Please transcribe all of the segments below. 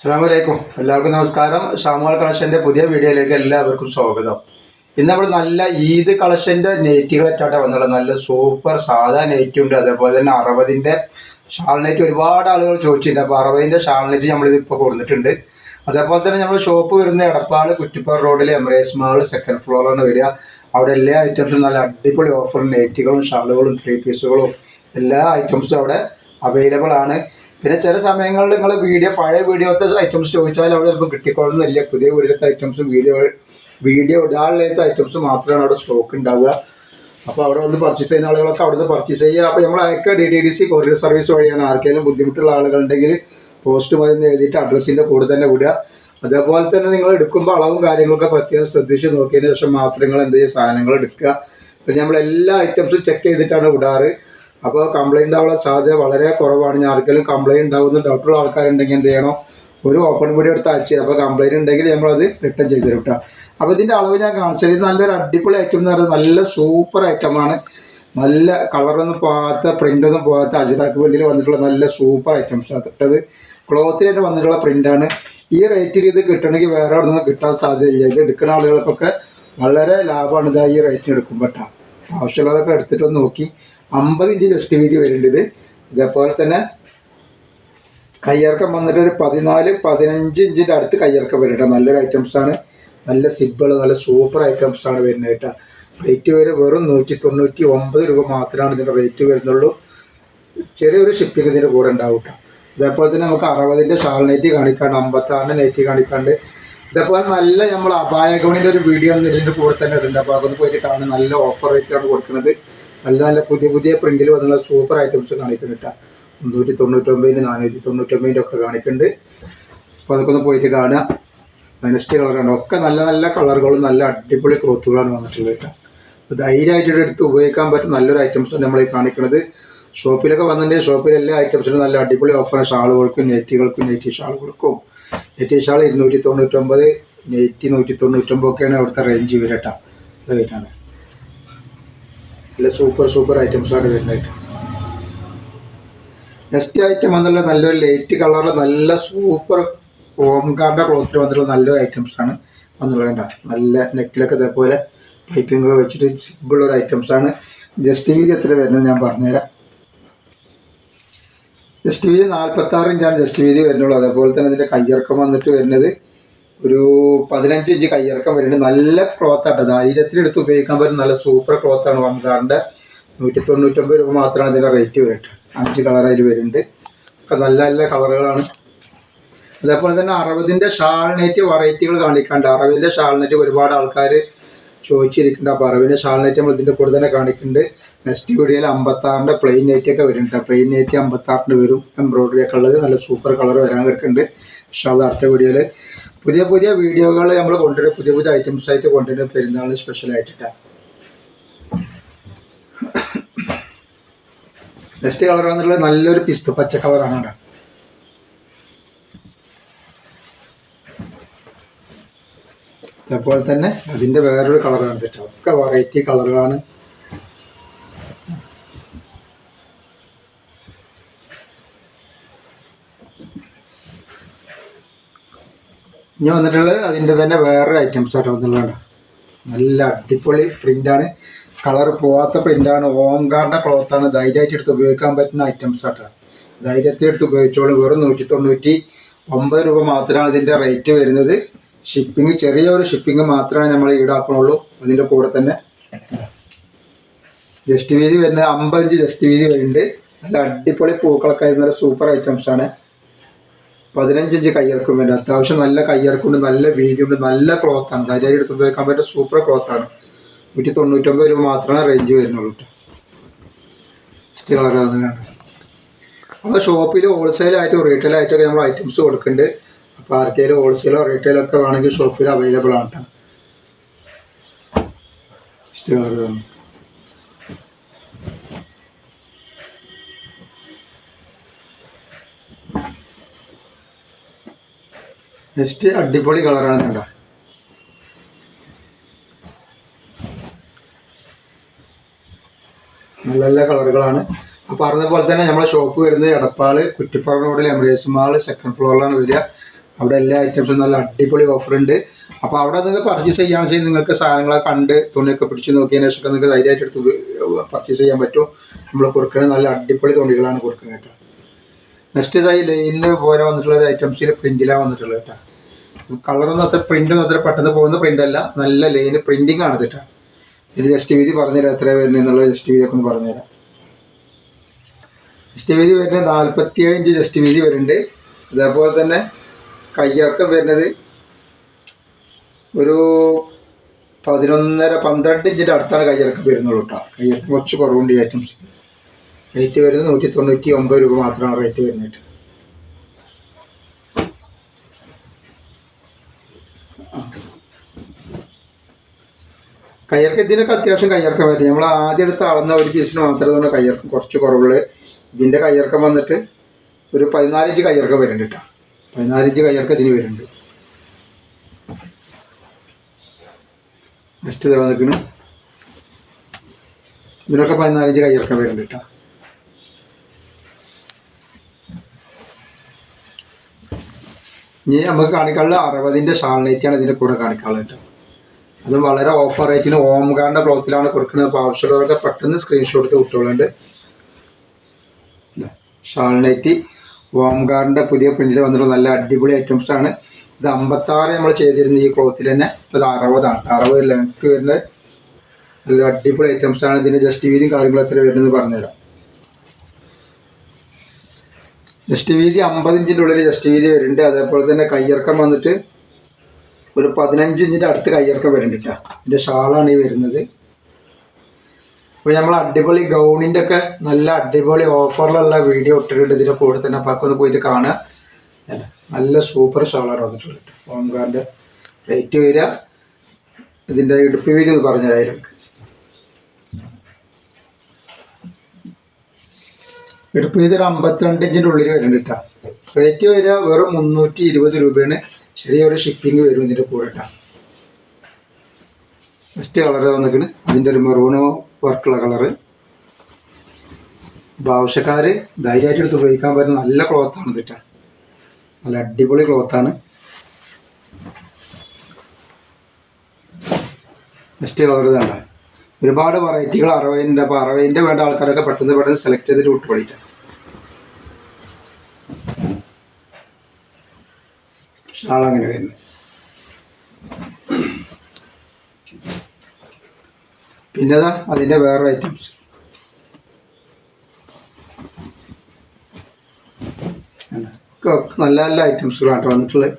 അസ്സാം വലൈക്കും എല്ലാവർക്കും നമസ്കാരം. ഷാമുൽ കളക്ഷന്റെ പുതിയ വീഡിയോയിലേക്ക് എല്ലാവർക്കും സ്വാഗതം. ഇന്ന് നമ്മൾ നല്ല ഈദ് കളക്ഷന്റെ നെറ്റുകളായിട്ടാണ് വന്നുള്ളത് നല്ല സൂപ്പർ സാധാ നെറ്റ് ഉണ്ട്. അതേപോലെ തന്നെ അറുപതിന്റെ ഷാൾ നെറ്റ് ഒരുപാട് ആളുകൾ ചോദിച്ചിട്ടുണ്ട്. അപ്പോൾ അറുപതിന്റെ ഷാൾ നെറ്റ് നമ്മളിത് ഇപ്പോൾ കൊടുത്തിട്ടുണ്ട്. അതേപോലെ തന്നെ നമ്മൾ ഷോപ്പ് വരുന്ന എടപ്പാട് കുറ്റിപ്പാർ റോഡിൽ എംറേസ് മാൾ സെക്കൻഡ് ഫ്ലോറാണ് വരിക. അവിടെ എല്ലാ ഐറ്റംസും നല്ല അടിപൊളി ഓഫർ നെറ്റുകളും ഷാളുകളും ത്രീ പീസുകളും എല്ലാ ഐറ്റംസും അവിടെ അവൈലബിൾ ആണ്. പിന്നെ ചില സമയങ്ങളിൽ നിങ്ങൾ വീഡിയോ പഴയ വീഡിയോത്തെ ഐറ്റംസ് ചോദിച്ചാൽ അവിടെ ചിലപ്പോൾ കിട്ടിക്കൊള്ളുന്നില്ല. പുതിയ വീഡിയോത്തെ ഐറ്റംസും വീഡിയോ വീഡിയോ ഇടാനുള്ള ഐറ്റംസ് മാത്രമാണ് അവിടെ സ്റ്റോക്ക് ഉണ്ടാവുക. അപ്പോൾ അവിടെ വന്ന് പർച്ചേസ് ചെയ്യുന്ന ആളുകളൊക്കെ അവിടെ പർച്ചേസ് ചെയ്യുക. അപ്പോൾ നമ്മൾ അയക്കുക D T D C courier service വഴിയാണ്. ആർക്കെങ്കിലും ബുദ്ധിമുട്ടുള്ള ആളുകളുണ്ടെങ്കിൽ പോസ്റ്റ് മതി എഴുതിയിട്ട് അഡ്രസ്സിന്റെ കൂടെ തന്നെ വിടുക. അതേപോലെ തന്നെ നിങ്ങൾ എടുക്കുമ്പോൾ അളവും കാര്യങ്ങളൊക്കെ പ്രത്യേകം ശ്രദ്ധിച്ച് നോക്കിയതിന് ശേഷം മാത്രം നിങ്ങൾ എന്ത് ചെയ്യുക? സാധനങ്ങൾ എടുക്കുക. പിന്നെ നമ്മൾ എല്ലാ ഐറ്റംസും ചെക്ക് ചെയ്തിട്ടാണ് വിടാറ്. അപ്പോൾ കംപ്ലൈന്റ് ആവാനുള്ള സാധ്യത വളരെ കുറവാണ്. ഞാൻ ആർക്കെങ്കിലും കംപ്ലൈന്റ് ഉണ്ടാവുന്ന ഡൗട്ടുള്ള ആൾക്കാരുണ്ടെങ്കിൽ എന്ത് ചെയ്യണം? ഒരു ഓപ്പൺ വീഡിയോ എടുത്ത് അയച്ചു അപ്പോൾ കംപ്ലൈന്റ് ഉണ്ടെങ്കിൽ നമ്മളത് റിട്ടേൺ ചെയ്ത് തരും അപ്പോൾ ഇതിന്റെ അളവ് ഞാൻ കാണിച്ചത് ഇത് നല്ലൊരു അടിപൊളി ഐറ്റം എന്ന് പറയുന്നത് നല്ല സൂപ്പർ ഐറ്റമാണ് നല്ല കളറൊന്നും പോകാത്ത പ്രിന്റൊന്നും പോകാത്ത അജിറാക്ക് വെള്ളിയിൽ വന്നിട്ടുള്ള നല്ല സൂപ്പർ ഐറ്റംസ് അത് ക്ലോത്തിലായിട്ട് വന്നിട്ടുള്ള പ്രിന്റാണ് ഈ റേറ്റിൽ ഇത് കിട്ടണമെങ്കിൽ വേറെ അവിടെ നിന്ന് കിട്ടാൻ സാധ്യതയില്ല. ഇത് എടുക്കുന്ന ആളുകൾക്കൊക്കെ വളരെ ലാഭമാണ് ഇതാ ഈ റേറ്റിന് എടുക്കുമ്പോൾ കേട്ടോ ആവശ്യമുള്ളവരൊക്കെ എടുത്തിട്ടൊന്ന് നോക്കി. അമ്പത് ഇഞ്ച് ചെസ്റ്റ് വീതി വരുന്നുണ്ട് ഇതേപോലെ തന്നെ കയ്യിറക്കം വന്നിട്ട് ഒരു പതിനാല് പതിനഞ്ച് ഇഞ്ചിന്റെ അടുത്ത് കയ്യിറക്കം വരും കേട്ടോ നല്ലൊരു ഐറ്റംസ് ആണ്. നല്ല സിബിൾ നല്ല സൂപ്പർ ഐറ്റംസ് ആണ് വരുന്നത് കേട്ടോ റേറ്റ് വരെ വെറും നൂറ്റി തൊണ്ണൂറ്റി ഒമ്പത് രൂപ മാത്രമാണ് ഇതിന്റെ റേറ്റ് വരുന്നുള്ളൂ. ചെറിയൊരു ഷിപ്പിംഗ് ഇതിന്റെ കൂടെ ഉണ്ടാവും കേട്ടോ ഇതേപോലെ തന്നെ നമുക്ക് അറുപതിന്റെ ഷാൾ നെറ്റ് കാണിക്കാണ്ട് അമ്പത്താറിന്റെ നെറ്റ് കാണിക്കാണ്ട്. ഇതേപോലെ നല്ല നമ്മൾ അപായ ഗൗണിന്റെ ഒരു വീഡിയോ ഇതിന്റെ കൂടെ തന്നെ ഉണ്ട് അപ്പോൾ അതൊന്ന് പോയിട്ട് കാണുന്നത് നല്ല ഓഫർ റേറ്റാണ് കൊടുക്കുന്നത്. നല്ല നല്ല പുതിയ പുതിയ പ്രിന്റിൽ വന്നുള്ള സൂപ്പർ ഐറ്റംസ് കാണിക്കുന്നുണ്ട് കേട്ടോ മുന്നൂറ്റി തൊണ്ണൂറ്റൊമ്പതിന് നാനൂറ്റി തൊണ്ണൂറ്റൊമ്പതിന്റെ ഒക്കെ കാണിക്കുന്നുണ്ട്. അപ്പോൾ അതൊക്കെ ഒന്ന് പോയിട്ട് കാണുക. നെക്സ്റ്റ് കളറാണ് ഒക്കെ നല്ല നല്ല കളറുകളും നല്ല അടിപൊളി ക്ലോത്തുകളാണ് വന്നിട്ടുള്ളത് കേട്ടോ ധൈര്യമായിട്ട് എടുത്ത് ഉപയോഗിക്കാൻ പറ്റും നല്ലൊരു ഐറ്റംസ് നമ്മൾ ഈ കാണിക്കുന്നത് ഷോപ്പിലൊക്കെ വന്നിട്ടുണ്ടെങ്കിൽ ഷോപ്പിൽ എല്ലാ ഐറ്റംസിനും നല്ല അടിപൊളി ഓഫറാണ് ഷാളുകൾക്കും നെറ്റികൾക്കും നെറ്റി ഷാളുകൾക്കും. നെറ്റി ഷാൾ ഇരുന്നൂറ്റി തൊണ്ണൂറ്റൊമ്പത് നെറ്റി നൂറ്റി തൊണ്ണൂറ്റൊമ്പതൊക്കെയാണ് അവിടുത്തെ റേഞ്ച് വരട്ടോ ഇതായിട്ടാണ്. നല്ല സൂപ്പർ സൂപ്പർ ഐറ്റംസ് ആണ് വരുന്നത്. നെക്സ്റ്റ് ഐറ്റം വന്നുള്ള നല്ലൊരു ലൈറ്റ് കളറിൽ നല്ല സൂപ്പർ ഹോം ഗാർഡൻ ക്ലോത്തിൽ വന്നിട്ടുള്ള നല്ലൊരു ഐറ്റംസ് ആണ് വന്നുള്ളത് നല്ല നെക്കിലൊക്കെ ഇതേപോലെ പൈപ്പിംഗ് വെച്ചിട്ട് സിമ്പിൾ ഒരു ഐറ്റംസ് ആണ്. ജസ്റ്റ് വീതി എത്ര വരുന്നത് ഞാൻ പറഞ്ഞുതരാം. ജസ്റ്റ് വീതി നാൽപ്പത്താറ് ഇഞ്ചാണ് ജസ്റ്റ് വീതി വരുന്നുള്ളൂ. അതേപോലെ തന്നെ ഇതിന്റെ കയ്യിറക്കം വന്നിട്ട് വരുന്നത് ഒരു പതിനഞ്ച് ഇഞ്ച് കയ്യിറക്കം വരുന്നുണ്ട്. നല്ല ക്ലോത്ത് ആണ് ധൈര്യത്തിലെടുത്ത് ഉപയോഗിക്കാൻ പറ്റും നല്ല സൂപ്പർ ക്ലോത്ത് ആണ് വൺകാറിന്റെ നൂറ്റി തൊണ്ണൂറ്റൊമ്പത് രൂപ മാത്രമാണ് ഇതിന്റെ റേറ്റ് വരട്ടെ അഞ്ച് കളർ അതിൽ വരുന്നുണ്ട്. ഒക്കെ നല്ല നല്ല കളറുകളാണ്. അതേപോലെ തന്നെ അറുപതിന്റെ ഷാൾനെറ്റ് വെറൈറ്റികൾ കാണിക്കാണ്ട്. അറവിന്റെ ഷാൾനെറ്റ് ഒരുപാട് ആൾക്കാർ ചോദിച്ചിരിക്കുന്നുണ്ട്. അപ്പോൾ അറവിന്റെ ഷാൾനെറ്റ് നമ്മൾ ഇതിന്റെ കൂടെ തന്നെ കാണിക്കുന്നുണ്ട്. നെക്സ്റ്റ് വീഡിയോയിൽ അമ്പത്താറിന്റെ പ്ലെയിൻ നെറ്റ് ഒക്കെ വരുന്നുണ്ട്. പ്ലെയിൻ നെറ്റ് അമ്പത്താറിന്റെ വരും. എംബ്രോയിഡറി ഒക്കെ ഉള്ളത് നല്ല സൂപ്പർ കളർ വരാൻ കിടക്കുന്നുണ്ട്. അത് അടുത്ത വീഡിയോയിൽ പുതിയ പുതിയ വീഡിയോകൾ നമ്മൾ കൊണ്ടുവരും. പുതിയ പുതിയ ഐറ്റംസ് ആയിട്ട് കൊണ്ടുവരും. പെരുന്നാളിന് സ്പെഷ്യൽ ആയിട്ടാണ് നെക്സ്റ്റ് കളർ വന്നിട്ടുള്ളത് നല്ലൊരു പിസ്ത പച്ച കളറാണ് കേട്ടോ. അതേപോലെ തന്നെ അതിന്റെ വേറൊരു കളറാണ് കേട്ടോ. ഒക്കെ വെറൈറ്റി കളറുകളാണ് ഇനി വന്നിട്ടുള്ളത് അതിന്റെ തന്നെ വേറൊരു ഐറ്റംസ് ആയിട്ട് വന്നിട്ടുള്ളതാണ്. നല്ല അടിപൊളി പ്രിന്റാണ് കളർ പോവാത്ത പ്രിന്റാണ് ഓംകാറിന്റെ ക്ലോത്താണ് ധൈര്യമായിട്ട് എടുത്ത് ഉപയോഗിക്കാൻ പറ്റുന്ന ഐറ്റംസ് ആയിട്ടാണ് ധൈര്യത്തിൽ എടുത്ത് ഉപയോഗിച്ചോളൂ. വെറും നൂറ്റി തൊണ്ണൂറ്റി ഒമ്പത് രൂപ മാത്രമാണ് ഇതിന്റെ റേറ്റ് വരുന്നത്. ഷിപ്പിംഗ് ചെറിയൊരു ഷിപ്പിംഗ് മാത്രമേ നമ്മൾ ഈടാക്കണുള്ളൂ. അതിന്റെ കൂടെ തന്നെ. ജസ്റ്റ് വീതി വരുന്നത് അമ്പത് ഇഞ്ച് ജസ്റ്റ് വീതി വരുന്നുണ്ട്. നല്ല അടിപൊളി പൂക്കളൊക്കെ ആയിരുന്ന സൂപ്പർ ഐറ്റംസ് ആണ് പതിനഞ്ച് ഇഞ്ച് കയ്യിറക്കും വേണ്ട. അത്യാവശ്യം നല്ല കയ്യിറക്കുണ്ട് നല്ല വീതിയുണ്ട് നല്ല ക്ലോത്താണ് ധൈര്യം എടുത്ത് ഉപയോഗിക്കാൻ പറ്റിയ സൂപ്പർ ക്ലോത്താണ് നൂറ്റി തൊണ്ണൂറ്റൊമ്പത് രൂപ മാത്രമേ റേഞ്ച് വരുന്നുള്ളൂ കേട്ടോ ഇഷ്ട കളറാണ് അപ്പോൾ ഷോപ്പിൽ ഹോൾസെയിലായിട്ടും റീറ്റെയിലായിട്ടൊക്കെ നമ്മൾ ഐറ്റംസ് കൊടുക്കുന്നുണ്ട്. അപ്പോൾ ആർക്കെങ്കിലും ഹോൾസെയിലോ റീറ്റെയിലോ ഒക്കെ വേണമെങ്കിൽ ഷോപ്പിൽ അവൈലബിൾ ആണ് കേട്ടോ കളറാണ് നെക്സ്റ്റ് അടിപൊളി കളറാണ് കണ്ടോ? നല്ല നല്ല കളറുകളാണ് അപ്പോൾ പറഞ്ഞ പോലെ തന്നെ നമ്മളെ ഷോപ്പ് വരുന്നത് എടപ്പാൾ കുറ്റിപ്പാറ റോഡിൽ എംബ്രേസ് മാൾ സെക്കൻഡ് ഫ്ലോറിലാണ് വരിക. അവിടെ എല്ലാ ഐറ്റംസും നല്ല അടിപൊളി ഓഫർ ഉണ്ട്. അപ്പോൾ അവിടെ നിങ്ങൾക്ക് പർച്ചേസ് ചെയ്യാൻ വെച്ചാൽ നിങ്ങൾക്ക് സാധനങ്ങളെ കണ്ട് തുണിയൊക്കെ പിടിച്ച് നോക്കിയതിന് ശേഷം നിങ്ങൾക്ക് ധൈര്യമായിട്ട് എടുത്ത് പർച്ചേസ് ചെയ്യാൻ പറ്റും. നമ്മൾ കൊടുക്കുന്നത് നല്ല അടിപൊളി തുണികളാണ് കൊടുക്കുന്നത് കേട്ടോ. നെക്സ്റ്റ് ഇതായി ലൈനിൽ പോലെ വന്നിട്ടുള്ള ഒരു ഐറ്റംസിൽ പ്രിന്റിലാണ് വന്നിട്ടുള്ളത് കേട്ടോ. കളറൊന്നും അത്ര പ്രിന്റൊന്നും അത്ര പെട്ടെന്ന് പോകുന്ന പ്രിന്റ് അല്ല. നല്ല ലൈന് പ്രിന്റിംഗ് ആണ് തെറ്റാ കേട്ടോ ഇത് ജസ്റ്റ് വീതി പറഞ്ഞുതരാം എത്ര വരുന്നത് എന്നുള്ള ജസ്റ്റ് വീതി ഒക്കെ ഒന്ന് പറഞ്ഞുതരാം. ജസ്റ്റ് വീതി വരുന്നത് നാൽപ്പത്തിയേഴ് ഇഞ്ച് ജസ്റ്റ് വീതി വരുന്നുണ്ട്. അതേപോലെ തന്നെ കയ്യിറക്കം വരുന്നത് ഒരു പതിനൊന്നര പന്ത്രണ്ട് ഇഞ്ചിന്റെ അടുത്താണ് കയ്യിറക്കം വരുന്നുള്ളൂ കേട്ടോ കയ്യിറക്കം കുറച്ച് കുറവുണ്ട് ഈ ഐറ്റംസ് റേറ്റ് വരുന്നത് നൂറ്റി തൊണ്ണൂറ്റി ഒമ്പത് രൂപ മാത്രമാണ് റേറ്റ് വരുന്നത്. കയ്യിറക്കം ഇതിനൊക്കെ അത്യാവശ്യം കയ്യിറക്കം പറ്റും. നമ്മൾ ആദ്യം എടുത്ത് അളന്ന ഒരു പീസിന് മാത്രമേ നമ്മൾ കയ്യിറക്കം കുറച്ച് കുറവുള്ളൂ. ഇതിന്റെ കയ്യിറക്കം വന്നിട്ട് ഒരു പതിനാലിഞ്ച് കയ്യിറക്കം വരുന്നുണ്ട് കേട്ടോ. പതിനാലിഞ്ച് കയ്യിറക്കം ഇതിന് വരുന്നുണ്ട്. നെക്സ്റ്റ് ഇതാ നിൽക്കുന്നു ഇതിനൊക്കെ പതിനാലിഞ്ച് കയ്യിറക്കം വരുന്നുണ്ട് കേട്ടോ. ഇനി നമുക്ക് കാണിക്കാനുള്ള അറുപതിന്റെ ഷാൾ ലൈറ്റാണ് ഇതിന്റെ കൂടെ കാണിക്കാനുള്ളത് അത് വളരെ ഓഫർ റേറ്റിന് ഓംകാറിന്റെ ക്ലോത്തിലാണ് കൊടുക്കുന്നത്. അപ്പോൾ ആവശ്യമുള്ളവരൊക്കെ പെട്ടെന്ന് സ്ക്രീൻഷോട്ട് എടുത്ത് വിട്ടോളുണ്ട്. ഷാൾ നൈറ്റി ഓംകാറിന്റെ പുതിയ പ്രിന്റിൽ വന്നിട്ടുള്ള നല്ല അടിപൊളി ഐറ്റംസ് ആണ്. ഇത് അമ്പത്താറ് നമ്മൾ ചെയ്തിരുന്ന ഈ ക്ലോത്തിൽ തന്നെ. ഇത് അറുപതാണ്. അറുപത് ലെങ്ത് വരുന്നത്. നല്ല അടിപൊളി ഐറ്റംസ് ആണ്. ഇതിന്റെ ജസ്റ്റ് വീതിയും കാര്യങ്ങളും എത്ര വരുന്നത് പറഞ്ഞുതരാം. ജസ്റ്റ് വീതി അമ്പത് ഇഞ്ചിന്റെ ഉള്ളിൽ ജസ്റ്റ് വീതി വരുന്നുണ്ട്. അതേപോലെ തന്നെ കയ്യിറക്കം വന്നിട്ട് ഒരു പതിനഞ്ച് ഇഞ്ചിന്റെ അടുത്ത് കയ്യിറക്കം വരുന്നുണ്ട് കേട്ടോ. ഇതിന്റെ ഷാളാണ് ഈ വരുന്നത്. അപ്പോൾ നമ്മൾ അടിപൊളി ഗൗണിന്റെ ഒക്കെ നല്ല അടിപൊളി ഓഫറിലുള്ള വീഡിയോ ഇട്ടിട്ടുണ്ട്. ഇതിന്റെ കൂടെ തന്നെ അപ്പോൾ ഒന്ന് പോയിട്ട് കാണുക. നല്ല സൂപ്പർ ഷാളാണ് വന്നിട്ടുള്ളത് ഓംകാറിന്റെ റേറ്റ് വരിക. ഇതിന്റെ ഇടുപ്പ് വീതി ഒന്ന് പറഞ്ഞുതരാം. ഇടുപ്പ് ഇതൊരു അമ്പത്തിരണ്ട് ഇഞ്ചിന്റെ ഉള്ളിൽ വരുന്നുണ്ട് കേട്ടോ. റേറ്റ് വരിക വെറും മുന്നൂറ്റി ഇരുപത് രൂപയാണ്. ചെറിയൊരു ഷിപ്പിംഗ് വരും ഇതിന്റെ കൂടെ കേട്ടോ. ഫസ്റ്റ് കളർ വന്നിക്കണ് അതിന്റെ ഒരു മെറൂണോ വർക്കുള്ള കളറ് അപ്പോൾ ആവശ്യക്കാർ ധൈര്യമായിട്ട് എടുത്ത് ഉപയോഗിക്കാൻ പറ്റുന്ന നല്ല ക്ലോത്താണ് ഇതിട്ട നല്ല അടിപൊളി ക്ലോത്താണ് നെക്സ്റ്റ് കളർ ഇതാണ്ട ഒരുപാട് വെറൈറ്റികൾ അറവൈന്റെ അപ്പോൾ അറവൈന്റെ വേണ്ട ആൾക്കാരൊക്കെ പെട്ടെന്ന് പെട്ടെന്ന് സെലക്ട് ചെയ്തിട്ട് വിട്ട് പഠിക്കാം. ഷാൾ അങ്ങനെ വരുന്നത് പിന്നെതാ അതിന്റെ വേറെ ഐറ്റംസ് നല്ല നല്ല ഐറ്റംസുകളാണ് വന്നിട്ടുള്ളത്.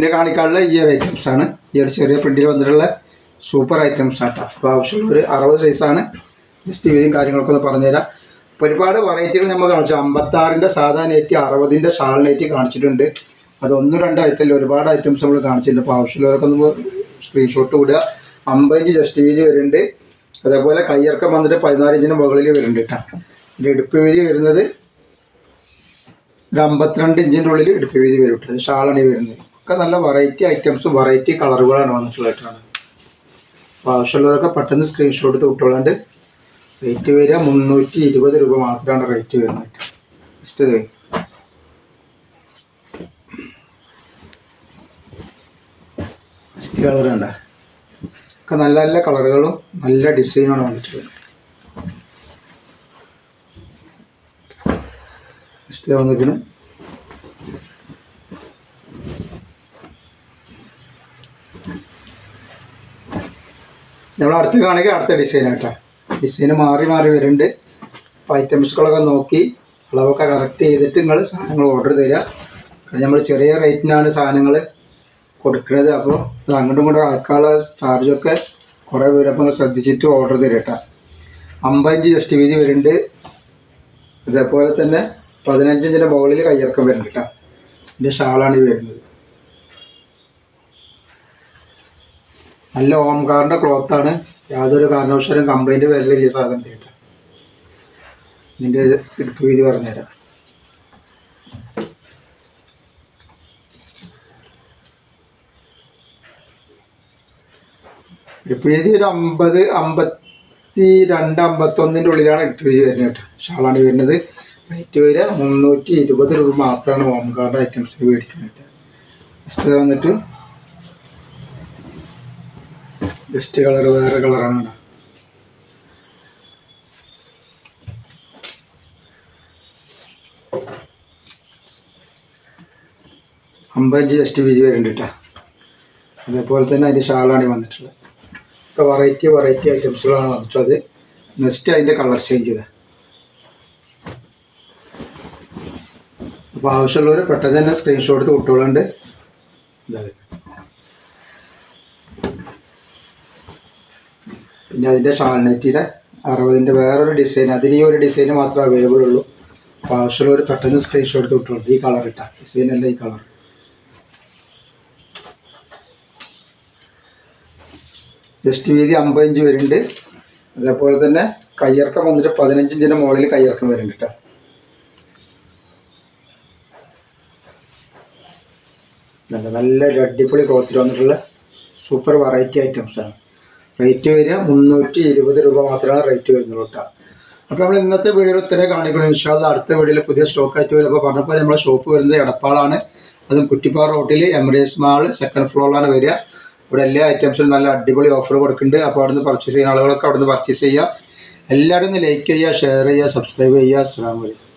പിന്നെ കാണിക്കാനുള്ള ഈ ഒരു ഐറ്റംസ് ആണ്. ഈ ഒരു ചെറിയ പ്രിന്റിൽ വന്നിട്ടുള്ള സൂപ്പർ ഐറ്റംസ് ആട്ടോ. അപ്പോൾ ആവശ്യമുള്ള ഒരു അറുപത് സൈസാണ് ജസ്റ്റ് വീതിയും കാര്യങ്ങളൊക്കെ ഒന്ന് പറഞ്ഞുതരാം. അപ്പോൾ ഒരുപാട് വെറൈറ്റികൾ നമ്മൾ കാണിച്ചു. അമ്പത്താറിന്റെ സാധാ നൈറ്റി അറുപതിന്റെ ഷാൾ നൈറ്റി കാണിച്ചിട്ടുണ്ട്. അത് ഒന്ന് രണ്ട് ഐറ്റമില്ല ഒരുപാട് ഐറ്റംസ് നമ്മൾ കാണിച്ചിട്ടുണ്ട്. അപ്പോൾ ആവശ്യമുള്ളവരൊക്കെ ഒന്ന് സ്ക്രീൻഷോട്ട് വിടുക അമ്പത് ജസ്റ്റ് വീതി വരുന്നുണ്ട്. അതേപോലെ കയ്യിറക്കം വന്നിട്ട് പതിനാല് ഇഞ്ചിന് മുകളിൽ വരുന്നുണ്ട് കേട്ടോ ഇതിന്റെ ഇടുപ്പ് വീതി വരുന്നത് ഒരു അമ്പത്തിരണ്ട് ഇഞ്ചിന്റെ ഉള്ളിൽ ഇടുപ്പ് വീതി വരും കേട്ടോ ഷാളാണ് ഈ വരുന്നത്. ഒക്കെ നല്ല വെറൈറ്റി ഐറ്റംസ് വെറൈറ്റി കളറുകളാണ് വന്നിട്ടുള്ളതായിട്ടാണ്. അപ്പോൾ ആവശ്യമുള്ളവരൊക്കെ പെട്ടെന്ന് സ്ക്രീൻഷോട്ട് എടുത്ത് വിട്ടോളാണ്ട്. റേറ്റ് വരിക മുന്നൂറ്റി ഇരുപത് രൂപ മാത്രമാണ് റേറ്റ് വരുന്നത്. ജസ്റ്റ് ഇത്. ജസ്റ്റ് കളർ കണ്ട. ഒക്കെ നല്ല നല്ല കളറുകളും നല്ല ഡിസൈനുമാണ് വന്നിട്ടുള്ളത്. ജസ്റ്റ് വന്നിരിക്കണം നമ്മൾ അടുത്ത് കാണിക്കുക അടുത്ത ഡിസൈൻ കേട്ടോ ഡിസൈൻ മാറി മാറി വരുന്നുണ്ട്. അപ്പോൾ ഐറ്റംസുകളൊക്കെ നോക്കി അളവൊക്കെ കറക്റ്റ് ചെയ്തിട്ട് നിങ്ങൾ സാധനങ്ങൾ ഓർഡർ തരിക നമ്മൾ ചെറിയ റേറ്റിനാണ് സാധനങ്ങൾ കൊടുക്കുന്നത്. അപ്പോൾ അത് അങ്ങോട്ടും ഇങ്ങോട്ടും ആക്കാനുള്ള ചാർജൊക്കെ കുറേ പേര് നിങ്ങൾ ശ്രദ്ധിച്ചിട്ട് ഓർഡർ തരിക കേട്ടോ അമ്പഞ്ച് ജസ്റ്റ് വീതി വരുന്നുണ്ട്. അതേപോലെ തന്നെ പതിനഞ്ചിന്റെ മുകളിൽ കയ്യിറക്കം വരുന്നുണ്ട് കേട്ടോ ഇതിന്റെ ഷാളാണ് വരുന്നത്. നല്ല ഓംകാറിന്റെ ക്ലോത്താണ് യാതൊരു കാരണവശാലും കംപ്ലൈന്റ് വരില്ല ഈ സാധനം കേട്ടോ. ഇതിന്റെ എടുപ്പ് വീതി പറഞ്ഞുതരാം. എടുപ്പ് വീതി ഒരു അമ്പത് അമ്പത് അമ്പത്തി രണ്ട് അമ്പത്തൊന്നിന്റെ ഉള്ളിലാണ് എടുപ്പ് വീതി വരുന്നത് കേട്ടോ. ഷാളാണ് വരുന്നത്. റേറ്റ് വരിക മുന്നൂറ്റി ഇരുപത് രൂപ മാത്രമാണ് ഹോം ഗാർഡ് ഐറ്റംസ് മേടിക്കുന്നത് നെക്സ്റ്റ് വന്നിട്ട് ജസ്റ്റ് കളർ വേറെ കളറാണ്. അമ്പഞ്ച് ജസ്റ്റ് വീതി വരുന്നുണ്ട് അതേപോലെ തന്നെ അതിന്റെ ഷാളാണ് വന്നിട്ടുള്ളത്. ഇപ്പോൾ വെറൈറ്റി വെറൈറ്റി ഐറ്റംസുകളാണ് വന്നിട്ടുള്ളത്. നെക്സ്റ്റ് അതിന്റെ കളർ ചേഞ്ച് ചെയ്താൽ അപ്പോൾ ആവശ്യമുള്ളവർ പെട്ടെന്ന് തന്നെ സ്ക്രീൻഷോട്ട് എടുത്ത് കുട്ടികളുണ്ട് ഇതാ പിന്നെ അതിന്റെ ഷാൾനെറ്റിയുടെ അറുപതിന്റെ വേറൊരു ഡിസൈൻ അതിൽ ഈ ഒരു ഡിസൈൻ മാത്രമേ അവൈലബിൾ ഉള്ളൂ. അപ്പോൾ ഒരു പെട്ടെന്ന് സ്ക്രീൻഷോട്ട് കുട്ടികളുണ്ട് ഈ കളർ ഇട്ടാ. അല്ല ഈ കളർ ജസ്റ്റ് വീതി അമ്പത് ഇഞ്ച് വരുന്നുണ്ട്. അതേപോലെ തന്നെ കയ്യിറക്കം വന്നിട്ട് പതിനഞ്ച് ഇഞ്ചിന്റെ മുകളിൽ കയ്യിറക്കം വരുന്നുണ്ട് കേട്ടോ നല്ല നല്ല അടിപൊളി ക്ലോത്തിൽ വന്നിട്ടുള്ള സൂപ്പർ വെറൈറ്റി ഐറ്റംസാണ് റേറ്റ് വരിക. മുന്നൂറ്റി ഇരുപത് രൂപ മാത്രമാണ് റേറ്റ് വരുന്നുള്ളൂ കേട്ടോ. അപ്പോൾ നമ്മൾ ഇന്നത്തെ വീഡിയോയിൽ ഇത്രയും കാണിക്കണം. ഇൻഷാല്ല അടുത്ത വീഡിയോയിൽ പുതിയ സ്റ്റോക്ക് ആയിട്ട് വരും. അപ്പോൾ പറഞ്ഞപ്പോൾ നമ്മുടെ ഷോപ്പ് വരുന്നത് എടപ്പാളാണ്. അതും കുറ്റിപ്പാറ റോട്ടിൽ എമിറേറ്റ്സ് മാൾ സെക്കൻഡ് ഫ്ലോറിലാണ് വരിക. ഇവിടെ എല്ലാ ഐറ്റംസിലും നല്ല അടിപൊളി ഓഫർ കൊടുക്കുന്നുണ്ട്. അപ്പോൾ അവിടുന്ന് പർച്ചേസ് ചെയ്യുന്ന ആളുകളൊക്കെ അവിടുന്ന് പർച്ചേസ് ചെയ്യുക. എല്ലാവരും ഒന്ന് ലൈക്ക് ചെയ്യുക ഷെയർ ചെയ്യുക സബ്സ്ക്രൈബ് ചെയ്യുക. അസ്സാം വലൈക്കും